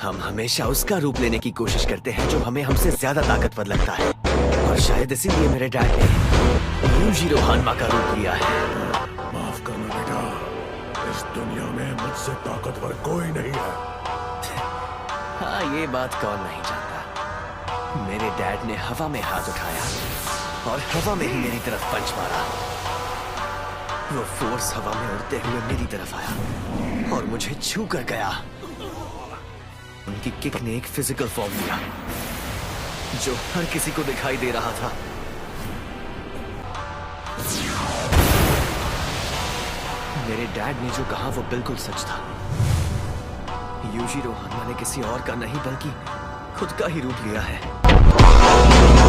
हम हमेशा उसका रूप लेने की कोशिश करते हैं जो हमें हमसे ज़्यादा ताकतवर लगता है। और शायद इसीलिए मेरे डैड ने यूजीरो हानमा का रूप लिया है। माफ़ करना बेटा इस दुनिया में मुझसे ताकतवर कोई नहीं है। हाँ ये बात कौन नहीं जानता। मेरे डैड ने हवा में हाथ उठाया और हवा में ही मेरी तरफ़ पंच मारा। वो फोर्स हवा में उड़ते हुए मेरी तरफ़ आया और मुझे छू कर गया। उनकी किक ने एक फ़िज़िकल फॉर्म लिया जो हर किसी को दिखाई दे रहा था। मेरे डैड ने जो कहा, वो बिल्कुल सच था। यूजी रोहाना ने किसी और का नहीं, बल्कि खुद का ही रूप लिया है।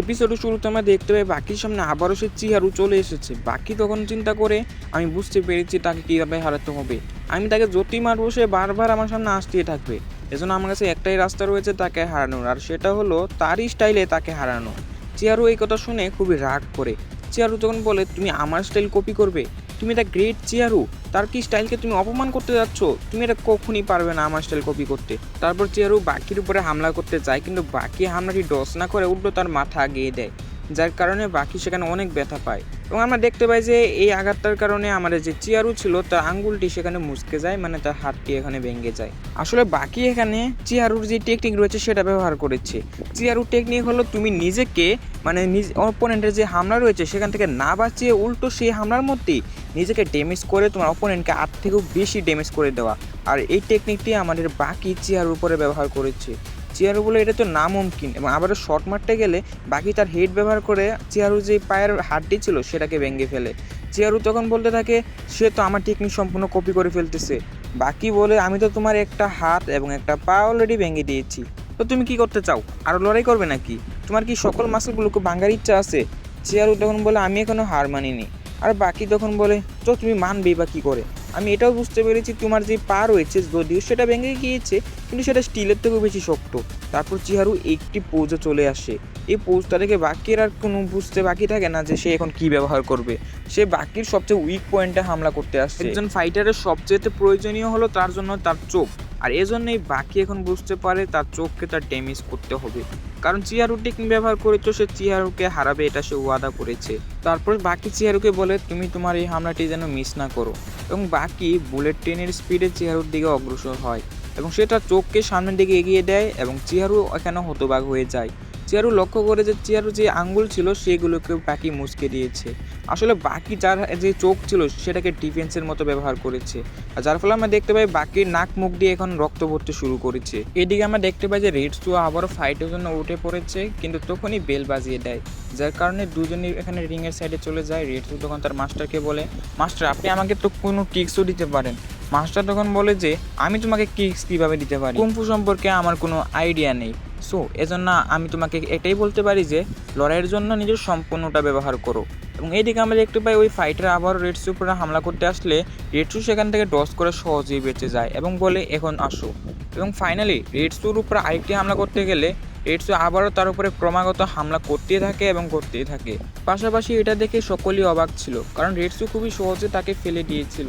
এপিসোডের শুরুতে আমরা দেখতে পাই বাকির সামনে আবারও সে চিহারু চলে এসেছে। বাকি তখন চিন্তা করে আমি বুঝতে পেরেছি তাকে কীভাবে হারাতে হবে। আমি তাকে যতই মারবো, সে বারবার আমার সামনে আসতেই থাকবে। এজন্য আমার কাছে একটাই রাস্তা রয়েছে তাকে হারানোর, আর সেটা হলো তারই স্টাইলে তাকে হারানো। চিয়ারু এই কথা শুনে খুবই রাগ করে। চিয়ারু তখন বলে, তুমি আমার স্টাইল কপি করবে? তুমি এটা গ্রেট চেয়ারু, তার কি স্টাইলকে তুমি অপমান করতে যাচ্ছ? তুমি এটা কখনই পারবে না আমার স্টাইল কপি করতে। তারপর চেয়ারু বাকির উপরে হামলা করতে চায় কিন্তু বাকি হামলাটি ডস না করে উল্টো তার মাথা আগিয়ে দেয়। যার কারণে বাকি সেখানে অনেক ব্যথা পায়। এবং আমরা দেখতে পাই যে এই আঘাতটার কারণে আমাদের যে চিয়ারু ছিল, তার আঙ্গুলটি সেখানে মুচকে যায় মানে তার হাতটি এখানে ভেঙে যায়। আসলে বাকি এখানে চিয়ারুর যে টেকনিক রয়েছে, সেটা ব্যবহার করেছে। চিয়ারুর টেকনিক হলো তুমি নিজেকে মানে নিজ অপোনেন্টের যে হামলা রয়েছে, সেখান থেকে না বাঁচিয়ে উল্টো সেই হামলার মধ্যেই নিজেকে ড্যামেজ করে তোমার অপোনেন্টকে আট থেকেও বেশি ড্যামেজ করে দেওয়া। আর এই টেকনিকটি আমাদের বাকি চেয়ার উপরে ব্যবহার করেছে। চেয়ারু বলে এটা তো নামুমকিন এবং আবারও শর্ট মারতে গেলে বাকি তার হেড ব্যবহার করে চেয়ারু যে পায়ের হাড্ডি ছিল সেটাকে ভেঙে ফেলে। চেয়ারু তখন বলতে থাকে, সে তো আমার টেকনিক সম্পূর্ণ কপি করে ফেলতেছে। বাকি বলে আমি তো তোমার একটা হাত এবং একটা পা অলরেডি ভেঙে দিয়েছি। তো তুমি কি করতে চাও? আরও লড়াই করবে নাকি? তোমার কি সকল মাসেলগুলোকে ভাঙার ইচ্ছা আছে? চেয়ারু তখন বলে, আমি এখনও হার মানিনি। আর বাকি তখন বলে, তো তুমি মানবেই বা কী করে? আমি এটাও বুঝতে পেরেছি তোমার যে পা রয়েছে যদিও সেটা ভেঙে গিয়েছে, কিন্তু সেটা স্টিলের থেকেও বেশি শক্ত। তারপর চিহারু একটি পোজে চলে আসে। এই পোজটা দেখে বাকির আর কোনো বুঝতে বাকি থাকে না যে সে এখন কি ব্যবহার করবে। সে বাকির সবচেয়ে উইক পয়েন্টে হামলা করতে আসছে একজন ফাইটারের সবচেয়ে প্রয়োজনীয় হলো তার জন্য তার চোখ। আর এজন্যই বাকি এখন বুঝতে পারে তার চোখকে তার ড্যামেজ করতে হবে। কারণ চিয়ারু টেকনিক ব্যবহার করেছ, সে চিয়ারুকে হারাবে, এটা সে ওয়াদা করেছে। তারপর বাকি চিয়ারুকে বলে, তুমি তোমার এই হামলাটি যেন মিস না করো। এবং বাকি বুলেট ট্রেনের স্পিডে চেহারুর দিকে অগ্রসর হয় এবং সেটা চোখকে সামনের দিকে এগিয়ে দেয় এবং চেহারু এখানে হতবাক হয়ে যায়। চিয়ারু লক্ষ্য করে যে চিয়ারু যে আঙ্গুল ছিল, সেগুলোকে বাকি মুচকে দিয়েছে। আসলে বাকি যার যে চোখ ছিল, সেটাকে ডিফেন্সের মতো ব্যবহার করেছে। আর যার ফলে আমরা দেখতে পাই বাকির নাক মুখ দিয়ে এখন রক্ত পড়তে শুরু করেছে। এদিকে আমরা দেখতে পাই যে রেড শু আবারও ফাইটের জন্য উঠে পড়েছে, কিন্তু তখনই বেল বাজিয়ে দেয়। যার কারণে দুজনই এখানে রিংয়ের সাইডে চলে যায়। রেড শু তখন তার মাস্টারকে বলে মাস্টার আপনি আমাকে তো কোনো টিক্সও দিতে পারেন। মাস্টার তখন বলে যে, আমি তোমাকে কিক্স কীভাবে দিতে পারি? কুম্ফু সম্পর্কে আমার কোনো আইডিয়া নেই। সো, এজন্য আমি তোমাকে এটাই বলতে পারি যে, লড়াইয়ের জন্য নিজের সম্পূর্ণটা ব্যবহার করো। এবং এইদিকে আমরা দেখতে পাই ওই ফাইটার আবার রেড উপরে হামলা করতে আসলে রেড সু সেখান থেকে ডস করে সহজেই বেঁচে যায় এবং বলে, এখন আসো। এবং ফাইনালি রেড সুর উপরে আরেকটি হামলা করতে গেলে রেড সু আবারও তার উপরে ক্রমাগত হামলা করতেই থাকে এবং করতেই থাকে। পাশাপাশি এটা দেখে সকলেই অবাক ছিল, কারণ রেড সু খুবই সহজে তাকে ফেলে দিয়েছিল।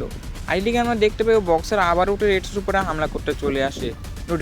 আইডিকে আমরা দেখতে পাই বক্সার আবার উঠে রেড সুর উপরে হামলা করতে চলে আসে।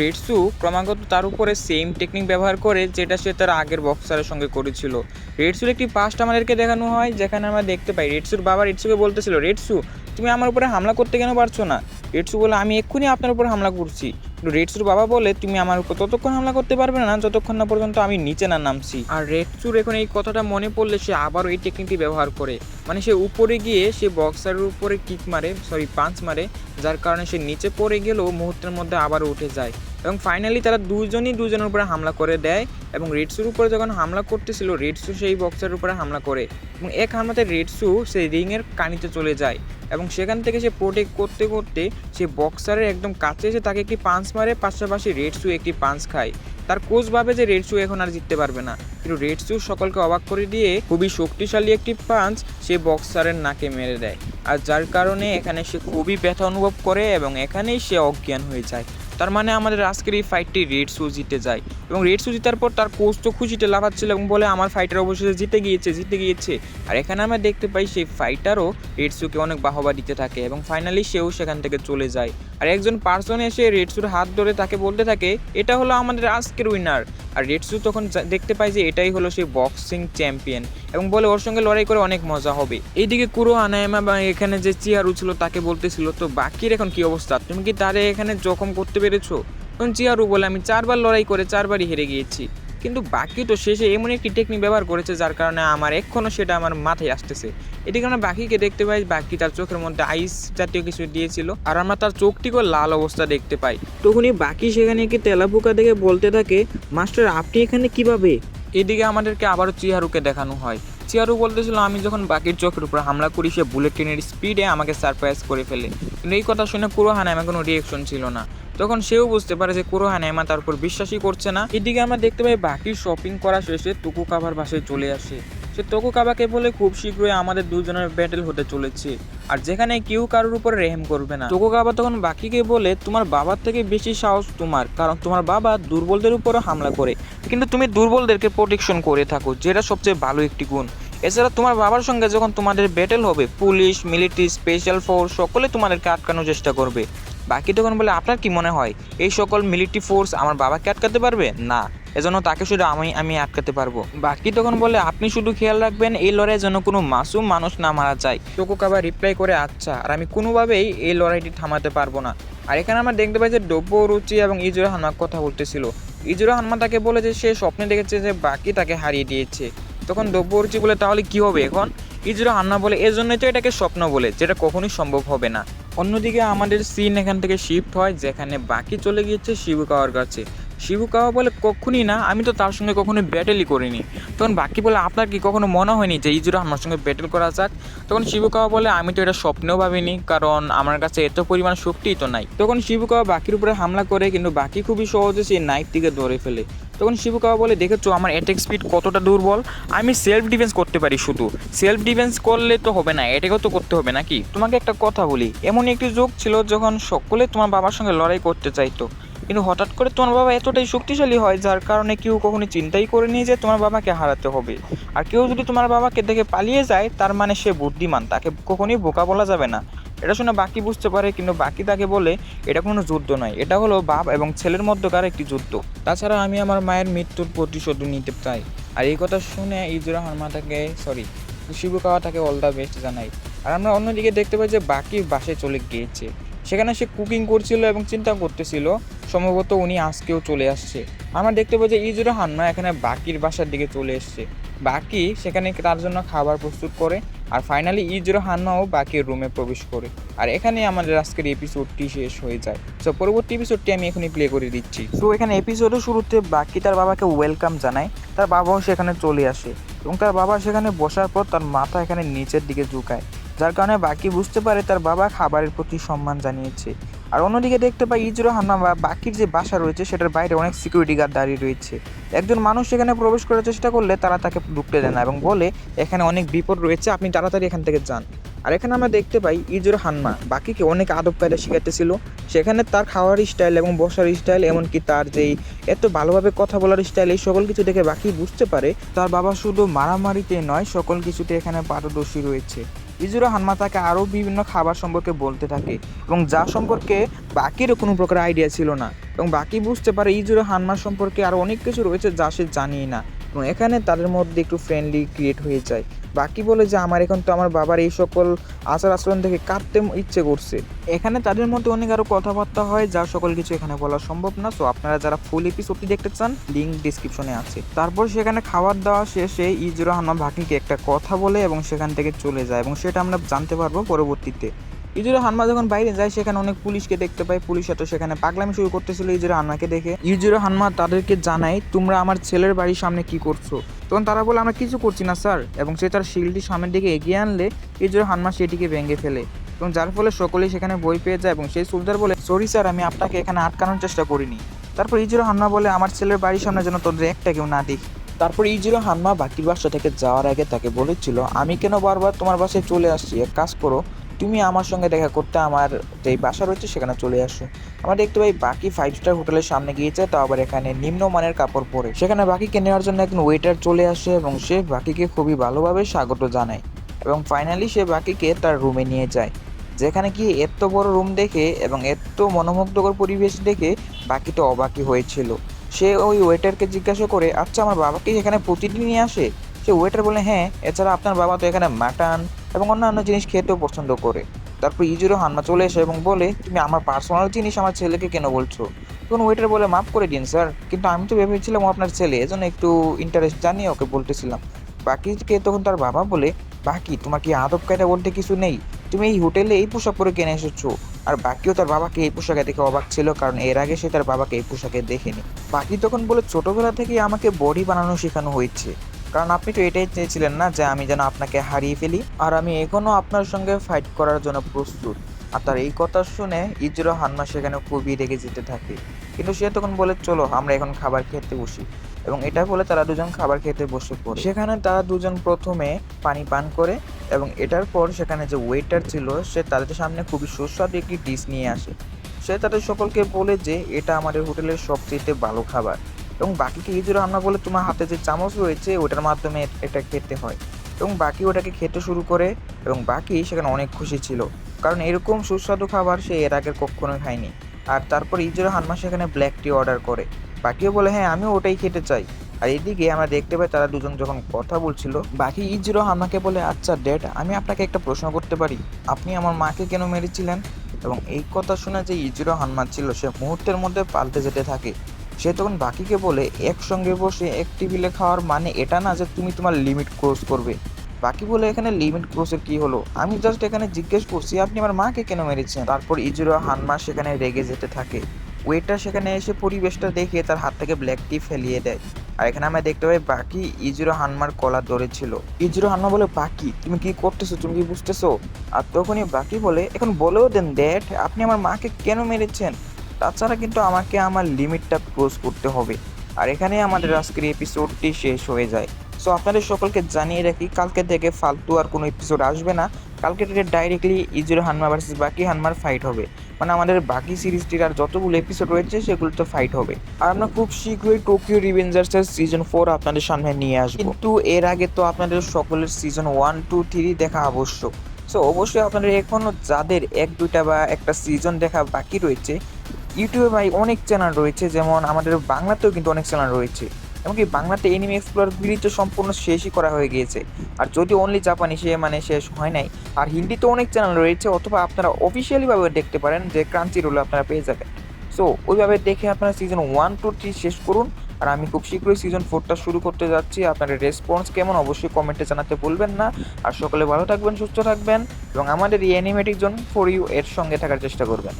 রেডসু ক্রমাগত তার উপরে সেম টেকনিক ব্যবহার করে যেটা সে তার আগের বক্সারের সঙ্গে করেছিল। রেডসুর একটি পাস্ট আমাদেরকে দেখানো হয়, যেখানে আমরা দেখতে পাই রেডসুর বাবা রেডসুকে বলতেছিল রেডসু তুমি আমার উপরে হামলা করতে কেন পারছ না? রেডসু বলে, আমি এক্ষুনি আপনার উপর হামলা করছি। রেডসুর বাবা বলে, তুমি আমার উপর ততক্ষণ হামলা করতে পারবে না, যতক্ষণ না পর্যন্ত আমি নিচে না নামছি। আর রেডসুর এখন এই কথাটা মনে পড়লে সে আবারও এই টেকনিকটি ব্যবহার করে। মানে সে উপরে গিয়ে সে বক্সারের উপরে কিক মারে সরি পাঞ্চ মারে, যার কারণে সে নিচে পড়ে গেলেও মুহূর্তের মধ্যে আবার উঠে যায়। এবং ফাইনালি তারা দুজনই দুজনের উপরে হামলা করে দেয় এবং রেডসুর উপরে যখন হামলা করতেছিল রেডসু সেই বক্সের উপরে হামলা করে এবং এক হামলাতে রেডসু সেই রিংয়ের কানিতে চলে যায় এবং সেখান থেকে সে প্রোটেক্ট করতে করতে সে বক্সারের একদম কাছে এসে তাকে একটি পাঞ্চ মারে, পাশাপাশি রেডসু একটি পাঞ্চ খায়। তার কোচ ভাবে যে রেডসু এখন আর জিততে পারবে না। কিন্তু রেডসু সকলকে অবাক করে দিয়ে খুবই শক্তিশালী একটি পাঞ্চ সে বক্সারের নাকে মেরে দেয়। আর যার কারণে এখানে সে খুবই ব্যথা অনুভব করে এবং এখানেই সে অজ্ঞান হয়ে যায়। তার মানে আমাদের আজকের এই ফাইটটি রেড শু জিতে যায়। এবং রেড শু জিতার পর তার কোচ তো খুশিতে লাফাচ্ছিল এবং বলে, আমার ফাইটার অবশেষে জিতে গিয়েছে জিতে গিয়েছে। আর এখানে আমরা দেখতে পাই সেই ফাইটারও রেড শুকে অনেক বাহবা দিতে থাকে এবং ফাইনালি সেও সেখান থেকে চলে যায়। আর একজন পার্সন এসে রেড শুর হাত ধরে তাকে বলতে থাকে, এটা হলো আমাদের আজকের উইনার আর রেড শু তখন দেখতে পাই যে এটাই হলো সেই বক্সিং চ্যাম্পিয়ন এবং বলে, ওর সঙ্গে লড়াই করে অনেক মজা হবে। এইদিকে কুরো আনায়ামা বা এখানে যে চিয়ারু ছিল তাকে বলতেছিল, তো বাকির এখন কি অবস্থা? তুমি কি তারে এখানে জখম করতে পেরেছ? তখন চিয়ারু বলে আমি চারবার লড়াই করে চারবারই হেরে গিয়েছি। কিন্তু বাকি তো শেষে এমন একটি টেকনিক ব্যবহার করেছে যার কারণে আমার এখনও সেটা আমার মাথায় আসতেছে। এটি কারণে বাকিকে দেখতে পাই বাকি তার চোখের মধ্যে আইস জাতীয় কিছু দিয়েছিল আর আমরা তার চোখটিকেও লাল অবস্থা দেখতে পাই। তখনই বাকি সেখানে কি তেলাপোকা দেখে বলতে থাকে মাস্টার আপনি এখানে কীভাবে? এদিকে আমাদেরকে আবারও চিহারুকে দেখানো হয়। চিয়ারু বলতেছিল আমি যখন বাকির চোখের উপর হামলা করি সে বুলেট ট্রেনের স্পিডে আমাকে সারপ্রাইজ করে ফেলে। কিন্তু এই কথা শুনে পুরো হানায় কোনো রিয়েকশন ছিল না। তখন সেও বুঝতে পারে যে কুরো হানাইমা তার উপর বিশ্বাসই করছে না। এদিকে আমরা দেখতে পাই বাকি শপিং করা শেষে তুকু কাবার বাসায় চলে আসে। সে তোকু কাবাকে বলে খুব শীঘ্রই আমাদের দুজনের ব্যাটেল হতে চলেছে। আর যেখানে কেউ কারোর উপর রেহেম করবে না। তোকু কাবা তখন বাকিকে বলে, তোমার বাবার থেকে বেশি সাহস তোমার, কারণ তোমার বাবা দুর্বলদের উপরও হামলা করে। কিন্তু তুমি দুর্বলদেরকে প্রোটেকশন করে থাকো, যেটা সবচেয়ে ভালো একটি গুণ। এছাড়া তোমার বাবার সঙ্গে যখন তোমাদের ব্যাটেল হবে, পুলিশ মিলিটারি স্পেশাল ফোর্স সকলে তোমাদেরকে আটকানোর চেষ্টা করবে। বাকি তখন বলে, আপনার কি মনে হয়? এই সকল মিলিটারি ফোর্স আমার বাবাকে আটকাতে পারবে? না। এজন্য তাকে শুধু আমি আমি আটকাতে পারব। বাকি তখন বলে, আপনি শুধু খেয়াল রাখবেন, এই লড়াইয়ের জন্য কোনো মাসুম মানুষ না মারা যায়। টোকুকাবা রিপ্লাই করে আচ্ছা আর আমি কোনোভাবেই এই লড়াইটি থামাতে পারব না। আর এখানে আমরা দেখতে পাই যে ডব্য রুচি এবং ইজুরা হানমার কথা বলতেছিল। ইজুরা হানমা তাকে বলে যে, সে স্বপ্নে দেখেছে যে বাকি তাকে হারিয়ে দিয়েছে। তখন দ্রব্য রুচি বলে, তাহলে কি হবে এখন? ইজুরা হান্না বলে এর জন্যই তো এটাকে স্বপ্ন বলে, যেটা কখনোই সম্ভব হবে না। অন্যদিকে আমাদের সিন এখান থেকে শিফট হয়, যেখানে বাকি চলে গিয়েছে শিবুকাওয়ার কাছে। শিবুকাওয়া বলে, কখনই না, আমি তো তার সঙ্গে কখনো ব্যাটেলই করিনি। তখন বাকি বলে, আপনার কি কখনো মনে হয়নি যে ইজুরা আমার সঙ্গে ব্যাটেল করা যাক? তখন শিবুকাওয়া বলে, আমি তো এটা স্বপ্নেও ভাবিনি, কারণ আমার কাছে এত পরিমাণ শক্তিই তো নাই। তখন শিবুকাওয়া বাকির উপরে হামলা করে, কিন্তু বাকি খুবই সহজে সেই নাইফটিকে ধরে ফেলে। তখন শিবুকাওয়া বলে, দেখেছ আমার অ্যাটাক স্পিড কতটা দুর্বল? আমি সেলফ ডিফেন্স করতে পারি শুধু। সেলফ ডিফেন্স করলে তো হবে না, এটাকেও তো করতে হবে নাকি? তোমাকে একটা কথা বলি, এমন একটি যুগ ছিল যখন সকলে তোমার বাবার সঙ্গে লড়াই করতে চাইতো। কিন্তু হঠাৎ করে তোমার বাবা এতটাই শক্তিশালী হয়, যার কারণে কেউ কখনো চিন্তাই করেনি যে তোমার বাবাকে হারাতে হবে। আর কেউ যদি তোমার বাবাকে দেখে পালিয়ে যায়, তার মানে সে বুদ্ধিমান, তাকে কখনোই বোকা বলা যাবে না। এটা শুনে বাকি বুঝতে পারে, কিন্তু বাকি তাকে বলে এটা কোনো যুদ্ধ নয়। এটা হলো বাপ এবং ছেলের মধ্যকার একটি যুদ্ধ। তাছাড়া আমি আমার মায়ের মৃত্যুর প্রতিশোধ নিতে চাই। আর এই কথা শুনে ইজুরা হারমা তাকে সরি শিবুকাওয়া তাকে অল দ্য বেস্ট জানাই আর আমরা অন্যদিকে দেখতে পাই যে বাকি বাসায় চলে গিয়েছে। সেখানে সে কুকিং করছিল এবং চিন্তা করতেছিল, সম্ভবত উনি আজকেও চলে আসছে। আমরা দেখতে পাই যে ইজুরা হান্না এখানে বাকির বাসার দিকে চলে এসছে। বাকি সেখানে তার জন্য খাবার প্রস্তুত করে আর ফাইনালি ইজরো হান্নাও বাকি রুমে প্রবেশ করে। আর এখানে আমাদের আজকের এপিসোডটি শেষ হয়ে যায়। সো পরবর্তী এপিসোডটি আমি এখনই প্লে করে দিচ্ছি। সো এখানে এপিসোডের শুরুতে বাকি তার বাবাকে ওয়েলকাম জানায়। তার বাবাও সেখানে চলে আসে এবং তার বাবা সেখানে বসার পর তার মাথা এখানে নিচের দিকে ঝুঁকায়। যার কারণে বাকি বুঝতে পারে তার বাবা খাবারের প্রতি সম্মান জানিয়েছে। আর অন্যদিকে দেখতে পাই ইজুরো হান্না বা বাকির যে বাসা রয়েছে, সেটার বাইরে অনেক সিকিউরিটি গার্ড দাঁড়িয়ে রয়েছে। একজন মানুষ সেখানে প্রবেশ করার চেষ্টা করলে তারা তাকে ঢুকতে দেয় না এবং বলে, এখানে অনেক বিপদ রয়েছে, আপনি তাড়াতাড়ি এখান থেকে যান। আর এখানে আমরা দেখতে পাই ইজুরো হান্মা বাকিকে অনেক আদব কায়দা শিখাতেছিল সেখানে তার খাওয়ার স্টাইল এবং বসার স্টাইল এমনকি তার যেই এত ভালোভাবে কথা বলার স্টাইল এই সকল কিছু দেখে বাকি বুঝতে পারে, তার বাবা শুধু মারামারিতে নয়, সকল কিছুতে এখানে পারদর্শী রয়েছে। ইজুরা হানমা তাকে আরও বিভিন্ন খাবার সম্পর্কে বলতে থাকে এবং যা সম্পর্কে বাকিরও কোনো প্রকার আইডিয়া ছিল না এবং বাকি বুঝতে পারে ইজুরা হানমা সম্পর্কে আরও অনেক কিছু রয়েছে যা সে জানিয়ে না। এবং এখানে তাদের মধ্যে একটু ফ্রেন্ডলি ক্রিয়েট হয়ে যায়। বাকি বলে যে আমার এখন তো আমার বাবার এই সকল আচার আচরণ দেখে কাটতে ইচ্ছে করছে। এখানে তাদের মধ্যে অনেক আরও কথাবার্তা হয়, যা সকল কিছু এখানে বলা সম্ভব না। সো আপনারা যারা ফুল এপিসোডটি দেখতে চান লিঙ্ক ডিসক্রিপশনে আছে। তারপর সেখানে খাবার দাওয়া শেষে ইজুরা হানমা বাকিকে একটা কথা বলে এবং সেখান থেকে চলে যায় এবং সেটা আমরা জানতে পারব পরবর্তীতে। ইজুরা হানমা যখন বাইরে যায়, সেখানে অনেক পুলিশকে দেখতে পায় পুলিশ এত সেখানে পাগলামি শুরু করতেছিল ইজুরা হানমাকে দেখে। ইজুরা হানমা তাদেরকে জানায়, তোমরা আমার ছেলের বাড়ির সামনে কি করছ? তখন তারা বলে, আমরা কিছু করছি না, স্যার। এবং সে তার শিলটি সামনের দিকে এগিয়ে আনলে ইজুরা হানমা সেটিকে ভেঙে ফেলে। এবং যার ফলে সকলেই সেখানে বই পেয়ে যায় এবং সেই সুলদার বলে, সরি, স্যার, আমি আপনাকে এখানে আটকানোর চেষ্টা করিনি। তারপর ইজুরা হানমা বলে, আমার ছেলের বাড়ির সামনে যেন তোদের একটা কেউ না দেখি। তারপর ইজিরো হানমা বাকির বাসা থেকে যাওয়ার আগে তাকে বলেছিল, আমি কেন বারবার তোমার বাসায় চলে আসছি? এক কাজ করো তুমি আমার সঙ্গে দেখা করতে আমার যেই বাসা রয়েছে সেখানে চলে আসো। আমরা দেখতে পাই বাকি ফাইভ স্টার হোটেলের সামনে গিয়েছে, তাও আবার এখানে নিম্নমানের কাপড় পরে। সেখানে বাকিকে নেওয়ার জন্য একজন ওয়েটার চলে আসে এবং সে বাকিকে খুবই ভালোভাবে স্বাগত জানায় এবং ফাইনালি সে বাকিকে তার রুমে নিয়ে যায়। যেখানে গিয়ে এত বড় রুম দেখে এবং এত মনোমুগ্ধকর পরিবেশ দেখে বাকি তো অবাকই হয়েছিল। সে ওই ওয়েটারকে জিজ্ঞাসা করে আচ্ছা আমার বাবাকে এখানে প্রতিদিনই আসে? সে ওয়েটার বলে হ্যাঁ এছাড়া আপনার বাবা তো এখানে মাটন এবং অন্যান্য জিনিস খেতেও পছন্দ করে। তারপর ইজুরো হান্মা চলে এসে এবং বলে, তুমি আমার পার্সোনাল জিনিস আমার ছেলেকে কেন বলছো? তখন ওয়েটার বলে, মাফ করে দিন স্যার কিন্তু আমি তো ভেবেছিলাম আপনার ছেলে, এজন্য একটু ইন্টারেস্ট জানিয়ে ওকে বলতেছিলাম। বাকিকে তখন তার বাবা বলে, বাকি, তোমার কি আদব কায়দা বলতে কিছু নেই? তুমি এই হোটেলে এই পোশাক পরে কেনে এসেছ? আর বাকিও তার বাবাকে এই পোশাকে দেখে অবাক ছিল, কারণ এর আগে সে তার বাবাকে এই পোশাকে দেখেনি। বাকি তখন বলে, ছোটবেলা থেকেই আমাকে বডি বানানো শেখানো হয়েছে। কারণ আপনি তো এটাই চেয়েছিলেন না যে আমি যেন আপনাকে হারিয়ে ফেলি, আর আমি এখনও আপনার সঙ্গে ফাইট করার জন্য প্রস্তুত। আর তার এই কথা শুনে ইজুরো হানমা সেখানে খুবই রেগে যেতে থাকে। কিন্তু সে তখন বলে, চলো, আমরা এখন খাবার খেতে বসি। এবং এটা বলে তারা দুজন খাবার খেতে বসে পড়ে। সেখানে তারা দুজন প্রথমে পানি পান করে এবং এটার পর সেখানে যে ওয়েটার ছিল, সে তাদের সামনে খুবই সুস্বাদু একটি ডিশ নিয়ে আসে। সে তাদের সকলকে বলে যে, এটা আমাদের হোটেলের সবচেয়ে ভালো খাবার। এবং বাকিকে ইজুরো হান্না বলে তোমার হাতে যে চামচ রয়েছে, ওটার মাধ্যমে এটা খেতে হয়। এবং বাকি ওটাকে খেতে শুরু করে এবং বাকি সেখানে অনেক খুশি ছিল। কারণ এরকম সুস্বাদু খাবার সে এর আগে কখনোই খায়নি। আর তারপর ইজুরো হানমা সেখানে ব্ল্যাক টি অর্ডার করে। বাকিও বলে হ্যাঁ আমিও ওটাই খেতে চাই। আর এদিকে আমরা দেখতে পাই তারা দুজন যখন কথা বলছিল, বাকি ইজুরো হান্মাকে বলে আচ্ছা ড্যাড, আমি আপনাকে একটা প্রশ্ন করতে পারি। আপনি আমার মাকে কেন মেরেছিলেন? এবং এই কথা শুনে যে ইজুরো হান্মা ছিল, সে মুহূর্তের মধ্যে পাল্টে যেতে থাকে। সে তখন বাকিকে বলে, একসঙ্গে বসে এক টেবিলে খাওয়ার মানে এটা না যে তুমি তোমার লিমিট ক্রস করবে। বাকি বলে, এখানে লিমিট ক্রসের কি হলো? আমি জাস্ট এখানে জিজ্ঞেস করছি, আপনি আমার মাকে কেন মেরেছেন? তারপর ইজুরো হানমা সেখানে রেগে যেতে থাকে। ওয়েটার সেখানে এসে পরিবেশটা দেখে তার হাত থেকে ব্ল্যাক টি ফেলিয়ে দেয়। আর এখানে আমরা দেখতে পাই বাকি ইজুরো হানমার কলা ধরেছিল। ইজুরো হানমা বলে, বাকি, তুমি কি করতেছো? তুমি কি বুঝতেছো? আর তখনই বাকি বলে, এখন বলেও দেন ড্যাড আপনি আমার মাকে কেন মেরেছেন? তাছাড়া কিন্তু আমাকে আমার লিমিটটা ক্লোজ করতে হবে। আর এখানে আমাদের আজকের এপিসোডটি শেষ হয়ে যায়। সো আপনাদের সকলকে জানিয়ে রাখি, কালকে থেকে ফালতু আর কোনো এপিসোড আসবে না। কালকে থেকে ডাইরেক্টলি ইজুর হানমা ভার্সেস বাকি হানমার ফাইট হবে। মানে আমাদের বাকি সিরিজটির আর যতগুলো এপিসোড রয়েছে সেগুলো তো ফাইট হবে। আর আমরা খুব শীঘ্রই টোকিও রিভেঞ্জার্সের সিজন ফোর আপনাদের সামনে নিয়ে আসব। কিন্তু এর আগে তো আপনাদের সকলের সিজন ওয়ান টু থ্রি দেখা আবশ্যক। সো অবশ্যই আপনাদের এখনও যাদের এক, দুইটা বা একটা সিজন দেখা বাকি রয়েছে ইউটিউবে ভাই অনেক চ্যানেল রয়েছে, যেমন আমাদের বাংলাতেও কিন্তু অনেক চ্যানেল রয়েছে। এমনকি বাংলাতে এনিমি এক্সপ্লোর তো সম্পূর্ণ শেষই করা হয়ে গিয়েছে। আর যদি অনলি জাপানি সে মানে শেষ হয় নাই, আর হিন্দিতে অনেক চ্যানেল রয়েছে, অথবা আপনারা অফিসিয়ালিভাবে দেখতে পারেন যে ক্রান্তি রোলে আপনারা পেয়ে যাবেন। সো ওইভাবে দেখে আপনারা সিজন ওয়ান টু থ্রি শেষ করুন। আর আমি খুব শীঘ্রই সিজন ফোরটা শুরু করতে যাচ্ছি। আপনাদের রেসপন্স কেমন অবশ্যই কমেন্টে জানাতে ভুলবেন না। আর সকলে ভালো থাকবেন, সুস্থ থাকবেন, এবং আমাদের এই অ্যানিমেটিক জোন ফর ইউ এর সঙ্গে থাকার চেষ্টা করবেন।